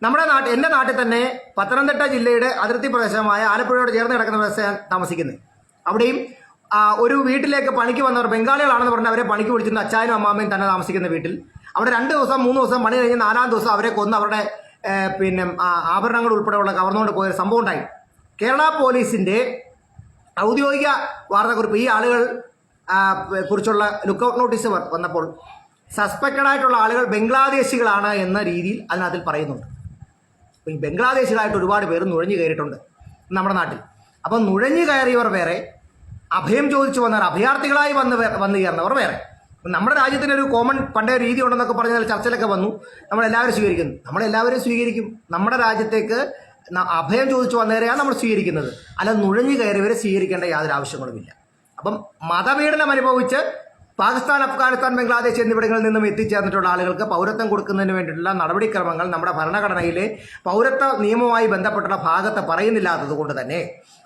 നമ്മുടെ നാട്ടിൽ എന്റെ നാട്ടിൽ തന്നെ പത്തനംതിട്ട ജില്ലയുടെ അതിർത്തി പ്രദേശമായ ആലപ്പുഴയോട് ചേർന്ന് കിടക്കുന്ന പ്രദേശം താമസിക്കുന്നത്. അവിടെയും ഒരു വീട്ടിലേക്ക് പണിക്ക് വന്നവർ ബംഗാളികളാണെന്ന് പറഞ്ഞ് അവരെ പണിക്ക് വിളിച്ചിരുന്ന അച്ചായനും അമ്മാമ്മയും തന്നെ താമസിക്കുന്ന വീട്ടിൽ. അവിടെ രണ്ട് ദിവസം മൂന്ന് ദിവസം പണി കഴിഞ്ഞ് നാലാം ദിവസം അവരെ കൊന്ന് അവരുടെ പിന്നെ ആഭരണങ്ങൾ ഉൾപ്പെടെയുള്ള കവർന്നുകൊണ്ട് പോയൊരു സംഭവം ഉണ്ടായി. കേരള പോലീസിന്റെ ഔദ്യോഗിക വാർത്താക്കുറിപ്പ് ഈ ആളുകൾ കുറിച്ചുള്ള ലുക്കൗട്ട് നോട്ടീസ് വന്നപ്പോൾ സസ്പെക്റ്റഡ് ആയിട്ടുള്ള ആളുകൾ ബംഗ്ലാദേശികളാണ് എന്ന രീതിയിൽ അതിനകത്തിൽ പറയുന്നുണ്ട്. ഈ ബംഗ്ലാദേശികളായിട്ട് ഒരുപാട് പേര് നുഴഞ്ഞു കയറിയിട്ടുണ്ട് നമ്മുടെ നാട്ടിൽ. അപ്പം നുഴഞ്ഞു കയറിയവർ വേറെ അഭയം ചോദിച്ചു വന്നവർ അഭയാർത്ഥികളായി വന്ന് വന്നു ചേർന്നവർ വേറെ. നമ്മുടെ രാജ്യത്തിന് ഒരു കോമൺ പണ്ടേ രീതി ഉണ്ടെന്നൊക്കെ പറഞ്ഞാൽ ചർച്ചയിലൊക്കെ വന്നു. നമ്മളെല്ലാവരും സ്വീകരിക്കുന്നു. നമ്മളെല്ലാവരും സ്വീകരിക്കും. നമ്മുടെ രാജ്യത്തേക്ക് അഭയം ചോദിച്ചു വന്നവരെയാണ് നമ്മൾ സ്വീകരിക്കുന്നത്. അല്ല നുഴഞ്ഞു കയറിയവരെ സ്വീകരിക്കേണ്ട യാതൊരു ആവശ്യങ്ങളുമില്ല. അപ്പം മതപീഡനം അനുഭവിച്ച് പാകിസ്ഥാൻ അഫ്ഗാനിസ്ഥാൻ ബംഗ്ലാദേശ് എന്നിവിടങ്ങളിൽ നിന്നും എത്തിച്ചേർന്നിട്ടുള്ള ആളുകൾക്ക് പൗരത്വം കൊടുക്കുന്നതിന് വേണ്ടിയിട്ടുള്ള നടപടിക്രമങ്ങൾ നമ്മുടെ ഭരണഘടനയിലെ പൗരത്വ നിയമവുമായി ബന്ധപ്പെട്ടുള്ള ഭാഗത്ത് പറയുന്നില്ലാത്തത് കൊണ്ട് തന്നെ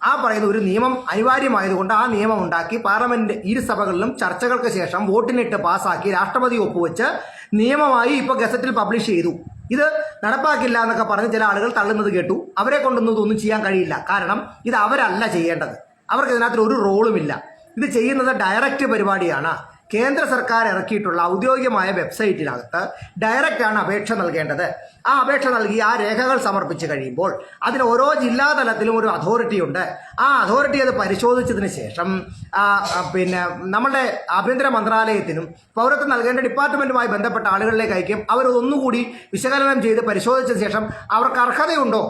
ആ പറയുന്ന ഒരു നിയമം അനിവാര്യമായതുകൊണ്ട് ആ നിയമം ഉണ്ടാക്കി പാർലമെന്റ് ഇരു സഭകളിലും ചർച്ചകൾക്ക് ശേഷം വോട്ടിനിട്ട് പാസാക്കി രാഷ്ട്രപതി ഒപ്പുവെച്ച് നിയമമായി ഇപ്പോൾ ഗസറ്റിൽ പബ്ലിഷ് ചെയ്തു. ഇത് നടപ്പാക്കില്ല എന്നൊക്കെ പറഞ്ഞ് ചില ആളുകൾ തള്ളുന്നത് കേട്ടു. അവരെ കൊണ്ടൊന്നും ഇതൊന്നും ചെയ്യാൻ കഴിയില്ല. കാരണം ഇത് അവരല്ല ചെയ്യേണ്ടത്. അവർക്ക് ഇതിനകത്ത് ഒരു റോളുമില്ല. ഇത് ചെയ്യുന്നത് ഡയറക്റ്റ് പരിപാടിയാണ്. കേന്ദ്ര സർക്കാർ ഇറക്കിയിട്ടുള്ള ഔദ്യോഗികമായ വെബ്സൈറ്റിനകത്ത് ഡയറക്റ്റാണ് അപേക്ഷ നൽകേണ്ടത്. ആ അപേക്ഷ നൽകി ആ രേഖകൾ സമർപ്പിച്ച് കഴിയുമ്പോൾ അതിന് ഓരോ ജില്ലാ തലത്തിലും ഒരു അതോറിറ്റി ഉണ്ട്. ആ അതോറിറ്റി അത് പരിശോധിച്ചതിന് ശേഷം പിന്നെ നമ്മുടെ ആഭ്യന്തര മന്ത്രാലയത്തിനും പൗരത്വം നൽകേണ്ട ഡിപ്പാർട്ട്മെന്റുമായി ബന്ധപ്പെട്ട ആളുകളിലേക്ക് അയക്കും. അവർ ഒന്നുകൂടി വിശകലനം ചെയ്ത് പരിശോധിച്ച ശേഷം അവർക്ക് അർഹതയുണ്ടോ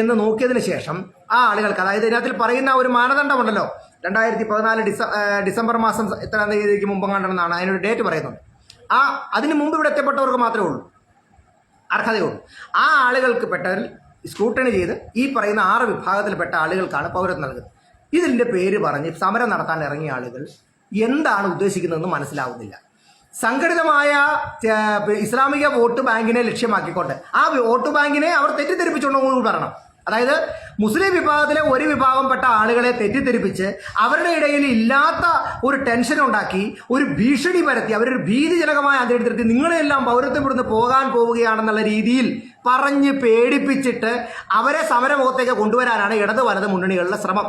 എന്ന് നോക്കിയതിന് ശേഷം ആ ആളുകൾക്ക് അതായത് ഇതിനകത്തിൽ പറയുന്ന ഒരു മാനദണ്ഡമുണ്ടല്ലോ രണ്ടായിരത്തി പതിനാല് ഡിസ ഡിസംബർ മാസം ഇത്രാം തീയതിക്ക് മുമ്പ് കണ്ടെന്നാണ് അതിനൊരു ഡേറ്റ് പറയുന്നത് ആ അതിന് മുമ്പ് ഇവിടെ എത്തപ്പെട്ടവർക്ക് മാത്രമേ ഉള്ളൂ അർഹതയുള്ളൂ ആ ആളുകൾക്ക് പെട്ടവരിൽ സ്ക്രൂട്ടണി ചെയ്ത് ഈ പറയുന്ന ആറ് വിഭാഗത്തിൽപ്പെട്ട ആളുകൾക്കാണ് പൗരത്വം നൽകുന്നത് ഇതിന്റെ പേര് പറഞ്ഞ് സമരം നടത്താൻ ഇറങ്ങിയ ആളുകൾ എന്താണ് ഉദ്ദേശിക്കുന്നതെന്ന് മനസ്സിലാവുന്നില്ല സംഘടിതമായ ഇസ്ലാമിക വോട്ട് ബാങ്കിനെ ലക്ഷ്യമാക്കിക്കൊണ്ട് ആ വോട്ട് ബാങ്കിനെ അവർ തെറ്റിദ്ധരിപ്പിച്ചുകൊണ്ടു പറയണം അതായത് മുസ്ലിം വിഭാഗത്തിലെ ഒരു വിഭാഗംപ്പെട്ട ആളുകളെ തെറ്റിദ്ധരിപ്പിച്ച് അവരുടെ ഇടയിൽ ഇല്ലാത്ത ഒരു ടെൻഷൻ ഉണ്ടാക്കി ഒരു ഭീഷണി പരത്തി അവരൊരു ഭീതിജനകമായ അന്തരീക്ഷത്തിൽ നിങ്ങളെല്ലാം പൗരത്വം ഇവിടുന്ന് പോകാൻ പോവുകയാണെന്നുള്ള രീതിയിൽ പറഞ്ഞ് പേടിപ്പിച്ചിട്ട് അവരെ സമരമുഖത്തേക്ക് കൊണ്ടുവരാനാണ് ഇടത് വലത് മുന്നണികളുടെ ശ്രമം.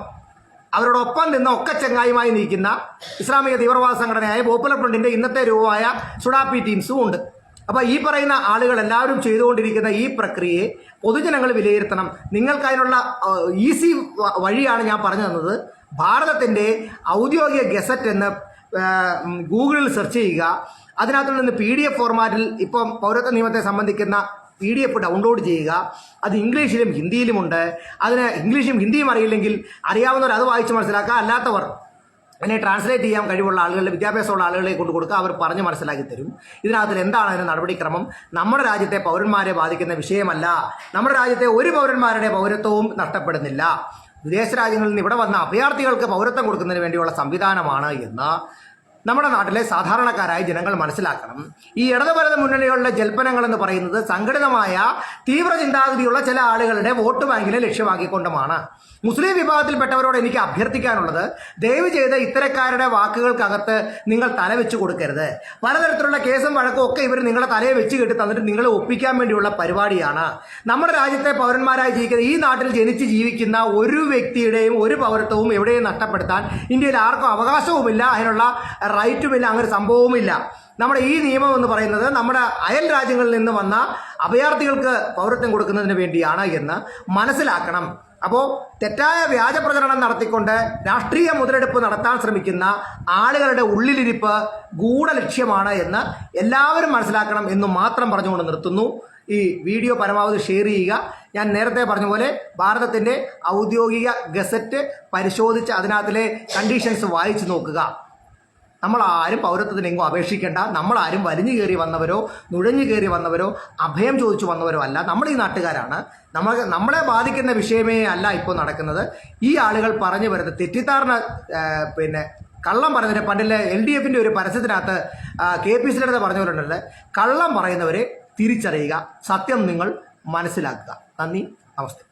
അവരോടൊപ്പം നിന്ന് ഒക്കെ ചെങ്ങായുമായി നീക്കുന്ന ഇസ്ലാമിക തീവ്രവാദ സംഘടനയായ പോപ്പുലർ ഫ്രണ്ടിന്റെ ഇന്നത്തെ രൂപമായ സുഡാപ്പി ടീംസും ഉണ്ട്. അപ്പോൾ ഈ പറയുന്ന ആളുകൾ എല്ലാവരും ചെയ്തുകൊണ്ടിരിക്കുന്ന ഈ പ്രക്രിയയെ പൊതുജനങ്ങൾ വിലയിരുത്തണം. നിങ്ങൾക്കതിനുള്ള ഈസി വഴിയാണ് ഞാൻ പറഞ്ഞു തന്നത്. ഭാരതത്തിന്റെ ഔദ്യോഗിക ഗസറ്റ് എന്ന് ഗൂഗിളിൽ സെർച്ച് ചെയ്യുക. അതിനകത്ത് നിന്ന് പി ഡി എഫ് ഫോർമാറ്റിൽ ഇപ്പം പൗരത്വ നിയമത്തെ സംബന്ധിക്കുന്ന പി ഡി എഫ് ഡൗൺലോഡ് ചെയ്യുക. അത് ഇംഗ്ലീഷിലും ഹിന്ദിയിലുമുണ്ട്. അതിന് ഇംഗ്ലീഷും ഹിന്ദിയും അറിയില്ലെങ്കിൽ അറിയാവുന്നവർ അത് വായിച്ച് മനസ്സിലാക്കുക. അല്ലാത്തവർ അതിനെ ട്രാൻസ്ലേറ്റ് ചെയ്യാൻ കഴിവുള്ള ആളുകളുടെ വിദ്യാഭ്യാസമുള്ള ആളുകളെ കൊണ്ട് കൊടുക്കുക അവർ പറഞ്ഞ് മനസ്സിലാക്കി തരും. ഇതിനകത്ത് എന്താണ് അതിന്റെ നടപടിക്രമം? നമ്മുടെ രാജ്യത്തെ പൗരന്മാരെ ബാധിക്കുന്ന വിഷയമല്ല. നമ്മുടെ രാജ്യത്തെ ഒരു പൗരന്മാരുടെ പൗരത്വവും നഷ്ടപ്പെടുന്നില്ല. വിദേശ രാജ്യങ്ങളിൽ നിന്ന് ഇവിടെ വന്ന അഭയാർത്ഥികൾക്ക് പൗരത്വം കൊടുക്കുന്നതിന് വേണ്ടിയുള്ള സംവിധാനമാണ് എന്ന് നമ്മുടെ നാട്ടിലെ സാധാരണക്കാരായ ജനങ്ങൾ മനസ്സിലാക്കണം. ഈ ഇടതുപരത മുന്നണികളുടെ ജൽപ്പനങ്ങൾ എന്ന് പറയുന്നത് സംഘടിതമായ തീവ്ര ചിന്താഗതിയുള്ള ചില ആളുകളുടെ വോട്ട് ബാങ്കിനെ ലക്ഷ്യമാക്കിക്കൊണ്ടുമാണ്. മുസ്ലിം വിഭാഗത്തിൽപ്പെട്ടവരോട് എനിക്ക് അഭ്യർത്ഥിക്കാനുള്ളത് ദയവ് ചെയ്ത് ഇത്തരക്കാരുടെ വാക്കുകൾക്കകത്ത് നിങ്ങൾ തല വെച്ച് കൊടുക്കരുത്. പലതരത്തിലുള്ള കേസും വഴക്കും ഒക്കെ ഇവർ നിങ്ങളെ തലയെ വെച്ച് കെട്ടി തന്നിട്ട് നിങ്ങളെ ഒപ്പിക്കാൻ വേണ്ടിയുള്ള പരിപാടിയാണ്. നമ്മുടെ രാജ്യത്തെ പൗരന്മാരായി ജീവിക്കുന്ന ഈ നാട്ടിൽ ജനിച്ച് ജീവിക്കുന്ന ഒരു വ്യക്തിയുടെയും ഒരു പൗരത്വവും എവിടെയും നഷ്ടപ്പെടുത്താൻ ഇന്ത്യയിൽ ആർക്കും അവകാശവുമില്ല. അതിനുള്ള റൈറ്റുമില്ല അങ്ങനെ സംഭവവുമില്ല നമ്മുടെ ഈ നിയമം എന്ന് പറയുന്നത് നമ്മുടെ അയൽ രാജ്യങ്ങളിൽ നിന്ന് വന്ന അഭയാർത്ഥികൾക്ക് പൗരത്വം കൊടുക്കുന്നതിന് വേണ്ടിയാണ് എന്ന് മനസ്സിലാക്കണം. അപ്പോൾ തെറ്റായ വ്യാജ പ്രചരണം നടത്തിക്കൊണ്ട് രാഷ്ട്രീയ മുതലെടുപ്പ് നടത്താൻ ശ്രമിക്കുന്ന ആളുകളുടെ ഉള്ളിലിരിപ്പ് ഗൂഢലക്ഷ്യമാണ് എന്ന് എല്ലാവരും മനസ്സിലാക്കണം എന്ന് മാത്രം പറഞ്ഞുകൊണ്ട് നിർത്തുന്നു. ഈ വീഡിയോ പരമാവധി ഷെയർ ചെയ്യുക. ഞാൻ നേരത്തെ പറഞ്ഞ പോലെ ഭാരതത്തിന്റെ ഔദ്യോഗിക ഗസറ്റ് പരിശോധിച്ച് അതിനകത്തിലെ കണ്ടീഷൻസ് വായിച്ചു നോക്കുക. നമ്മളാരും പൗരത്വത്തിന് എങ്ങും അപേക്ഷിക്കേണ്ട. നമ്മളാരും വലിഞ്ഞു കയറി വന്നവരോ നുഴഞ്ഞു കയറി വന്നവരോ അഭയം ചോദിച്ചു വന്നവരോ അല്ല. നമ്മൾ ഈ നാട്ടുകാരാണ്. നമ്മൾ നമ്മളെ ബാധിക്കുന്ന വിഷയമേ അല്ല ഇപ്പോൾ നടക്കുന്നത്. ഈ ആളുകൾ പറഞ്ഞു വരുന്നത് തെറ്റിദ്ധാരണ പിന്നെ കള്ളം പറയുന്നവരെ പണ്ടിലെ എൽ ഡി എഫിന്റെ ഒരു പരസ്യത്തിനകത്ത് കെ പി സിയുടെ അടുത്ത് പറഞ്ഞവരുണ്ടല്ലേ കള്ളം പറയുന്നവരെ തിരിച്ചറിയുക. സത്യം നിങ്ങൾ മനസ്സിലാക്കുക. നന്ദി. നമസ്തേ.